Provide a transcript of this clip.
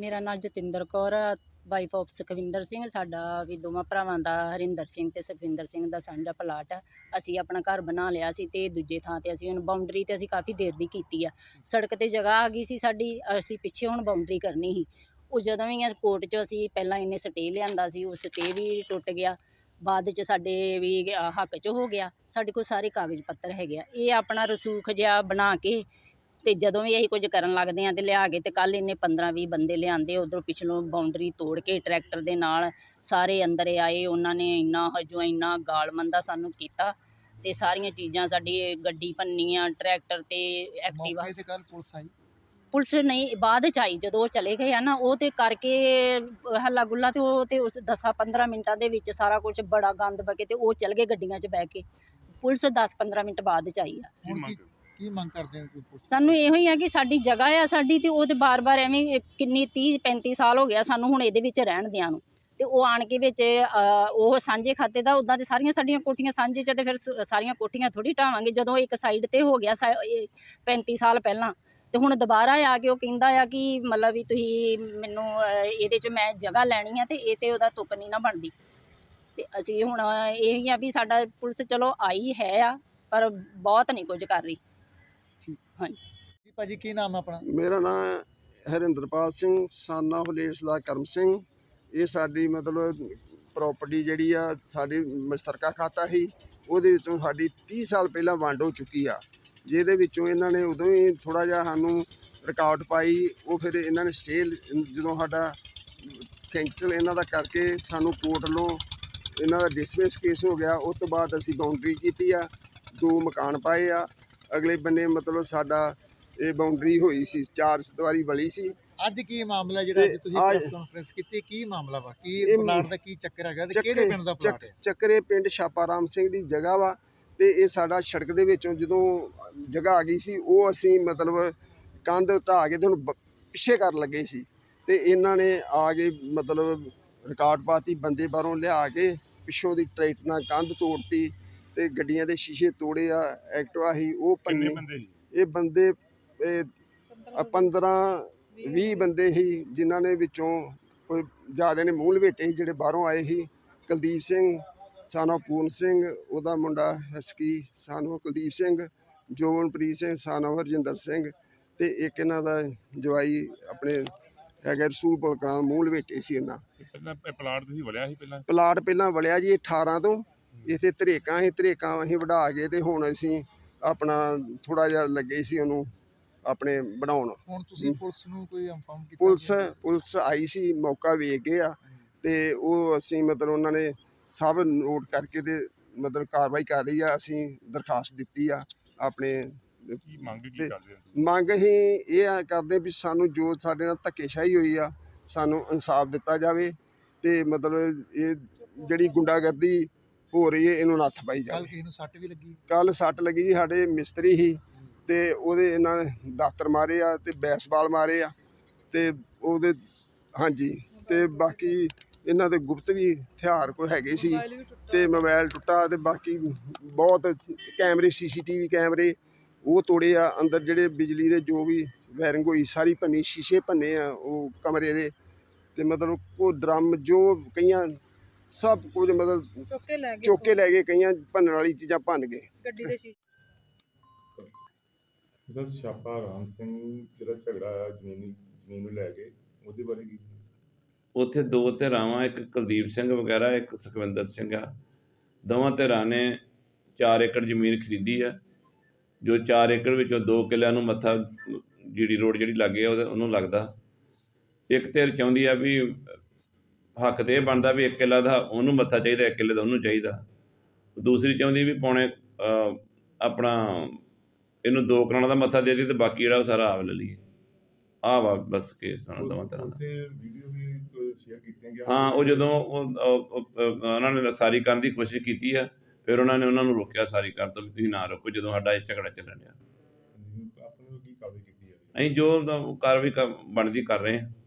ਮੇਰਾ ਨਾਮ Jatinder Kaur wife of Sukhwinder Singh, ਸਾਡਾ ਵੀ ਦੋਵਾਂ ਭਰਾਵਾਂ ਦਾ ਹਰਿੰਦਰ ਸਿੰਘ ਤੇ ਸੁਖਵਿੰਦਰ ਸਿੰਘ ਦਾ ਸਾਂਝਾ ਪਲਾਟ ਆ। ਅਸੀਂ ਆਪਣਾ ਘਰ ਬਣਾ ਲਿਆ ਸੀ ਤੇ ਦੂਜੇ ਥਾਂ ਤੇ ਅਸੀਂ ਹੁਣ ਬਾਉਂਡਰੀ ਤੇ ਅਸੀਂ ਕਾਫੀ ਦੇਰ ਦੀ ਕੀਤੀ ਆ। ਸੜਕ ਤੇ ਜਗ੍ਹਾ ਆ ਗਈ ਸੀ ਸਾਡੀ, ਅਸੀਂ ਪਿੱਛੇ ਹੁਣ ਬਾਉਂਡਰੀ ਕਰਨੀ ਸੀ। ਉਹ ਜਦੋਂ ਵੀ ਕੋਰਟ 'ਚ ਅਸੀਂ ਪਹਿਲਾਂ ਇਹਨੇ ਸਟੇ ਲਿਆਂਦਾ ਸੀ, ਉਹ ਸਟੇ ਵੀ ਟੁੱਟ ਗਿਆ। ਬਾਅਦ 'ਚ ਸਾਡੇ ਵੀ ਹੱਕ 'ਚ ਹੋ ਗਿਆ। ਸਾਡੇ ਕੋਲ ਸਾਰੇ ਕਾਗਜ਼ ਪੱਤਰ ਹੈਗੇ ਆ। ਇਹ ਆਪਣਾ ਰਸੂਖ ਜਿਹਾ ਬਣਾ ਕੇ ਤੇ ਜਦੋਂ ਵੀ ਅਸੀਂ ਕੁਝ ਕਰਨ ਲੱਗਦੇ ਆ ਤੇ ਲਿਆ ਕੇ ਤੇ ਕੱਲ ਇਹਨੇ 15 20 ਬੰਦੇ ਲਿਆਂਦੇ ਉਧਰੋਂ ਪਿਛਲੋਂ ਬਾਉਂਡਰੀ ਤੋੜ ਕੇ ਟਰੈਕਟਰ ਦੇ ਨਾਲ ਸਾਰੇ ਅੰਦਰ ਆਏ ਉਹਨਾਂ ਨੇ ਇੰਨਾ ਹਜੋ ਇੰਨਾ ਗਾਲਮੰਦਾ ਸਾਨੂੰ ਕੀਤਾ ਤੇ ਸਾਰੀਆਂ ਚੀਜ਼ਾਂ ਸਾਡੀ ਗੱਡੀ ਭੰਨੀਆਂ ਟਰੈਕਟਰ ਤੇ ਐਕਟਿਵਾ ਤੇ ਕੱਲ ਪੁਲਿਸ ਆਈ? ਪੁਲਿਸ ਨਹੀਂ ਬਾਅਦ ਚ ਆਈ ਜਦੋਂ ਉਹ ਚਲੇ ਗਏ ਆ ਨਾ ਉਹ ਤੇ ਕਰਕੇ ਹੱਲਾ ਗੁੱਲਾ ਤੇ ਉਹ ਤੇ ਉਸ 10 15 ਮਿੰਟਾਂ ਦੇ ਵਿੱਚ ਸਾਰਾ ਕੁਝ ਬੜਾ ਗੰਦ ਬਕੇ ਤੇ ਉਹ ਚਲ ਗਏ ਗੱਡੀਆਂ 'ਚ ਬਹਿ ਕੇ। ਪੁਲਿਸ 10 15 ਮਿੰਟ ਬਾਅਦ ਚ ਆਈ ਆ। ਕੀ ਮੰਗ ਕਰਦੇ ਹੋ ਤੁਸੀਂ ਪੁਲਿਸ ਸਾਨੂੰ ਇਹੋ ਹੀ ਆ ਕਿ ਸਾਡੀ ਜਗ੍ਹਾ ਆ ਸਾਡੀ ਤੇ ਉਹ ਤੇ ਬਾਰ-ਬਾਰ ਐਵੇਂ ਕਿੰਨੀ 30 35 ਸਾਲ ਹੋ ਗਿਆ ਸਾਨੂੰ ਹੁਣ ਇਹਦੇ ਵਿੱਚ ਰਹਿਣ ਦਿਆਂ ਨੂੰ। ਤੇ ਉਹ ਆਣ ਕੇ ਵਿੱਚ ਅ, ਉਹ ਸਾਂਝੇ ਖਾਤੇ ਦਾ ਉਦਾਂ ਤੇ ਸਾਰੀਆਂ ਸਾਡੀਆਂ ਕੋਠੀਆਂ ਸਾਂਝੇ ਚ ਤੇ ਫਿਰ ਸ- ਸਾਰੀਆਂ ਕੋਠੀਆਂ ਥੋੜੀ ਢਾਵਾਂਗੇ। ਜਦੋਂ ਇੱਕ ਸਾਈਡ ਤੇ ਹੋ ਗਿਆ ਸਾ- ਇਹ 35 ਸਾਲ ਪਹਿਲਾਂ ਤੇ ਹੁਣ ਦੁਬਾਰਾ ਆ ਕੇ ਉਹ ਕਹਿੰਦਾ ਆ ਕਿ ਮਤਲਬ ਵੀ ਤੁਸੀਂ ਮੈਨੂੰ ਅ, ਇਹਦੇ ਚ ਮੈਂ ਜਗ੍ਹਾ ਲੈਣੀ ਆ ਤੇ ਇਹ ਤੇ ਉਹਦਾ ਤੁੱਕ ਨਹੀਂ ਨਾ ਬਣਦੀ। ਤੇ ਅਸੀਂ ਹੁਣ ਇਹ ਹੀ ਆ ਵੀ ਸਾਡਾ ਪੁਲਿਸ ਚਲੋ ਆਈ ਹੈ ਆ ਪਰ ਬਹੁਤ ਨਹੀਂ ਕੁਝ ਕਰ ਰਹੀ। ਠੀਕ। ਹਾਂਜੀ। ਜੀ ਭਾਜੀ ਕੀ ਨਾਮ ਆ ਆਪਣਾ? ਮੇਰਾ ਨਾਮ ਹਰਿੰਦਰਪਾਲ ਸਿੰਘ ਸਾਨਾ ਫਲੇਟਸ ਦਾ ਕਰਮ ਸਿੰਘ। ਇਹ ਸਾਡੀ ਮਤਲਬ ਪ੍ਰਾਪਰਟੀ ਜਿਹੜੀ ਆ ਸਾਡੀ ਮਸ਼ਤਰਕਾ ਖਾਤਾ ਸੀ। ਉਹਦੇ ਵਿੱਚੋਂ ਸਾਡੀ 30 ਸਾਲ ਪਹਿਲਾਂ ਵੰਡ ਹੋ ਚੁੱਕੀ ਆ। ਜਿਹਦੇ ਵਿੱਚੋਂ ਇਹਨਾਂ ਨੇ ਉਦੋਂ ਹੀ ਥੋੜਾ ਜਿਹਾ ਸਾਨੂੰ ਰਿਕਾਰਡ ਪਾਈ। ਉਹ ਫਿਰ ਇਹਨਾਂ ਨੇ ਸਟੇ ਜਦੋਂ ਸਾਡਾ ਕੈਂਸਲ ਇਹਨਾਂ ਦਾ ਕਰਕੇ ਸਾਨੂੰ ਕੋਰਟ ਵੱਲੋਂ ਇਹਨਾਂ ਦਾ ਡਿਸਮਿਸ ਕੇਸ ਹੋ ਗਿਆ। ਉਸ ਤੋਂ ਬਾਅਦ ਅਸੀਂ ਬਾਉਂਡਰੀ ਕੀਤੀ ਆ। ਦੋ ਮਕਾਨ ਪਾਏ ਆ। ਅਗਲੇ ਬੰਨੇ ਮਤਲਬ ਸਾਡਾ ਇਹ ਬਾਉਂਡਰੀ ਹੋਈ ਸੀ ਚਾਰ ਦੀਵਾਰੀ ਬਲੀ ਸੀ। ਅੱਜ ਕੀ ਮਾਮਲਾ ਜਿਹੜਾ ਅੱਜ ਤੁਸੀਂ ਪ੍ਰੈਸ ਕਾਨਫਰੰਸ ਕੀਤੀ ਕੀ ਮਾਮਲਾ ਵਾ? ਕੀ ਪਲਾਟ ਦਾ ਕੀ ਚੱਕਰ ਹੈਗਾ ਤੇ ਕਿਹੜੇ ਪਿੰਡ ਦਾ ਪਲਾਟ ਹੈ? ਚੱਕਰੇ ਪਿੰਡ ਛਾਪਾਰਾਮ ਸਿੰਘ ਦੀ ਜਗ੍ਹਾ ਵਾ ਤੇ ਇਹ ਸਾਡਾ ਸੜਕ ਦੇ ਵਿੱਚੋਂ ਜਦੋਂ ਜਗ੍ਹਾ ਆ ਗਈ ਸੀ ਉਹ ਅਸੀਂ ਮਤਲਬ ਕੰਧ ਢਾਹ ਕੇ ਤੇ ਹੁਣ ਬ- ਪਿੱਛੇ ਕਰਨ ਲੱਗੇ ਸੀ। ਤੇ ਇਹਨਾਂ ਨੇ ਆ ਕੇ ਮਤਲਬ ਰਿਕਾਰਡ ਪਾਤੀ ਬੰਦੇ ਬਾਹਰੋਂ ਲਿਆ ਕੇ ਪਿੱਛੋਂ ਦੀ ਟਰੈਕਟਰ ਨਾਲ ਕੰਧ ਤੋੜਤੀ। ਤੇ ਗੱਡੀਆਂ ਦੇ ਸ਼ੀਸ਼ੇ ਤੋੜੇ ਆ ਐਕਟਿਵਾ ਹੀ ਉਹ ਕਿੰਨੇ ਪੰਨੇ ਬੰਦੇ ਸੀ? ਇਹ ਬੰਦੇ ਇਹ 15 20 ਬੰਦੇ। ਸੀ ਜਿਨ੍ਹਾਂ ਨੇ ਵਿੱਚੋਂ ਕੋਈ ਜ਼ਿਆਦਾ ਨੇ ਮੂੰਹ ਲਵੇਟੇ ਸੀ ਜਿਹੜੇ ਬਾਹਰੋਂ ਆਏ ਸੀ। ਕੁਲਦੀਪ ਸਿੰਘ ਸਾਨੋ ਪੂਰਨ ਸਿੰਘ ਉਹਦਾ ਮੁੰਡਾ ਹਸਕੀ ਸਾਨੋ ਕੁਲਦੀਪ ਸਿੰਘ ਜੋਵਨਪ੍ਰੀਤ ਸਿੰਘ ਸਾਨੋ ਹਰਜਿੰਦਰ ਸਿੰਘ ਤੇ ਇੱਕ ਇਹਨਾਂ ਦਾ ਜਵਾਈ ਆਪਣੇ ਹੈਗਾ ਰਸੂਲਪੁਰ ਕਲਾਂ ਮੂੰਹ ਲਵੇਟੇ ਸੀ ਇਹਨਾਂ। ਇਹ ਪਹਿਲਾਂ ਇਹ ਪਲਾਟ ਤੁਸੀਂ ਵਲਿਆ ਸੀ ਪਹਿਲਾਂ? ਪਲਾਟ ਪਹਿਲਾਂ ਵਲਿਆ ਜੀ 18 ਤੋਂ। ਇੱਥੇ ਧਰੇਕਾਂ ਸੀ ਧਰੇਕਾਂ ਅਸੀਂ ਵਢਾ ਕੇ ਤੇ ਹੁਣ ਅਸੀਂ ਆਪਣਾ ਥੋੜਾ ਜਿਹਾ ਲੱਗੇ ਸੀ ਉਹਨੂੰ ਆਪਣੇ ਬਣਾਉਣ ਹੁਣ ਤੁਸੀਂ ਪੁਲਿਸ ਨੂੰ ਕੋਈ ਇਨਫਾਰਮ ਕੀਤਾ ਪੁਲਿਸ? ਪੁਲਿਸ ਆਈ ਸੀ ਮੌਕਾ ਵੇਖ ਗਏ ਆ ਤੇ ਉਹ ਅਸੀਂ ਮਤਲਬ ਉਹਨਾਂ ਨੇ ਸਭ ਨੋਟ ਕਰਕੇ ਤੇ ਮਤਲਬ ਕਾਰਵਾਈ ਕਰ ਰਹੀ ਆ ਅਸੀਂ ਦਰਖਾਸਤ ਦਿੱਤੀ ਆ ਆਪਣੇ ਕੀ ਮੰਗ ਕੀ ਕਰਦੇ ਹੋ? ਮੰਗ ਅਸੀਂ ਇਹ ਆ ਕਰਦੇ ਵੀ ਸਾਨੂੰ ਜੋ ਸਾਡੇ ਨਾਲ ਧੱਕੇਸ਼ਾਹੀ ਹੋਈ ਆ ਸਾਨੂੰ ਇਨਸਾਫ ਦਿੱਤਾ ਜਾਵੇ ਤੇ ਮਤਲਬ ਇਹ ਜਿਹੜੀ ਗੁੰਡਾਗਰਦੀ ਹੋ ਰਹੀ ਹੈ ਇਹਨੂੰ ਨੱਥ ਪਾਈ ਕੱਲ ਜਾਵੇ। ਕਿਸੇ ਨੂੰ ਸੱਟ ਵੀ ਲੱਗੀ। ਕੱਲ ਸੱਟ ਲੱਗੀ ਜੀ ਸਾਡੇ ਮਿਸਤਰੀ ਸੀ ਤੇ ਉਹਦੇ ਇਹਨਾਂ ਨੇ ਦਾਤਰ ਮਾਰੇ ਆ ਤੇ ਬੈਸਬਾਲ ਮਾਰੇ ਆ ਤੇ ਉਹਦੇ ਹਾਂਜੀ ਤੇ ਬਾਕੀ ਇਹਨਾਂ ਦੇ ਗੁਪਤ ਵੀ ਹਥਿਆਰ ਕੋਈ ਹੈਗੇ ਸੀ ਤੇ ਮੋਬਾਈਲ ਟੁੱਟਾ ਤੇ ਬਾਕੀ ਬਹੁਤ ਕੈਮਰੇ ਸੀਸੀਟੀਵੀ ਕੈਮਰੇ ਉਹ ਤੋੜੇ ਆ। ਅੰਦਰ ਜਿਹੜੇ ਬਿਜਲੀ ਦੇ ਜੋ ਵੀ ਵਾਇਰਿੰਗ ਹੋਈ ਸਾਰੀ ਭੰਨੀ ਸ਼ੀਸ਼ੇ ਭੰਨੇ ਆ ਉਹ ਕਮਰੇ ਦੇ ਤੇ ਮਤਲਬ ਉਹ ਡਰਮ ਜੋ ਕਈਆਂ ਸਭ ਕੁਝ ਮਤਲਬ ਚੁੱਕ ਕੇ ਲੈ ਗਏ ਚੁੱਕ ਕੇ ਲੈ ਗਏ ਕਈਆਂ ਭੰਨਣ ਵਾਲੀ ਚੀਜ਼ਾਂ ਭੰਨ ਗਏ। ਗੱਡੀ ਦੇ ਸ਼ੀਸ਼ੇ। ਇਹਦਾ ਛਾਪਾ ਰਾਮ ਸਿੰਘ ਜਿਹੜਾ ਝਗੜਾ ਆ ਜ਼ਮੀਨੀ ਜ਼ਮੀਨ ਨੂੰ ਲੈ ਕੇ ਉਹਦੇ ਬਾਰੇ ਕੀ? ਉੱਥੇ ਦੋ ਧਿਰਾਂ ਵਾਂ ਇੱਕ ਕੁਲਦੀਪ ਸਿੰਘ ਵਗੈਰਾ ਇੱਕ ਸੁਖਵਿੰਦਰ ਸਿੰਘ ਆ। ਦੋਵਾਂ ਧਿਰਾਂ ਨੇ 4 ਏਕੜ ਜ਼ਮੀਨ ਖਰੀਦੀ ਆ। ਜੋ 4 ਏਕੜ ਵਿੱਚੋਂ 2 ਕਿੱਲਿਆਂ ਨੂੰ ਮੱਥਾ ਜੀਡੀ ਰੋਡ ਜਿਹੜੀ ਲੱਗੇ ਆ ਉਹਨੂੰ ਲੱਗਦਾ। ਇੱਕ ਧਿਰ ਚਾਹੁੰਦੀ ਆ ਵੀ ਹੱਕ ਤੇ ਇਹ ਬਣਦਾ ਵੀ ਇੱਕ ਕਿੱਲਾ ਦਾ ਉਹਨੂੰ ਮੱਥਾ ਚਾਹੀਦਾ ਇੱਕ ਕਿੱਲੇ ਦਾ ਉਹਨੂੰ ਚਾਹੀਦਾ। ਦੂਸਰੀ ਚਾਹੁੰਦੀ ਵੀ ਪੌਣੇ ਆਪਣਾ ਇਹਨੂੰ ਦੋ ਕਰਾਉਣਾ ਦਾ ਮੱਥਾ ਦੇ ਦੇ ਤੇ ਬਾਕੀ ਜਿਹੜਾ ਉਹ ਸਾਰਾ ਆਪ ਲੈ ਲਈਏ। ਆਹ ਵਾ ਬਸ ਕੇਸ ਨਾਲ ਦੋਵਾਂ ਤਰ੍ਹਾਂ ਦਾ। ਹਾਂ ਉਹ ਜਦੋਂ ਉਹ ਉਹ- ਉਹ- ਉਹ- ਉਹਨਾਂ ਨੇ ਸਾਰੀ ਕਰਨ ਦੀ ਕੋਸ਼ਿਸ਼ ਕੀਤੀ ਆ ਫਿਰ ਉਹਨਾਂ ਨੇ ਉਹਨਾਂ ਨੂੰ ਰੋਕਿਆ ਸਾਰੀ ਕਰਨ ਤੋਂ ਵੀ ਤੁਸੀਂ ਨਾ ਰੋਕੋ ਜਦੋਂ ਸਾਡਾ ਇਹ ਝਗੜਾ ਚੱਲਣ ਡਿਆ। ਅਸੀਂ ਜੋ ਕਾਰਵਾਈ ਬਣਦੀ ਕਰ ਰਹੇ ਹਾਂ।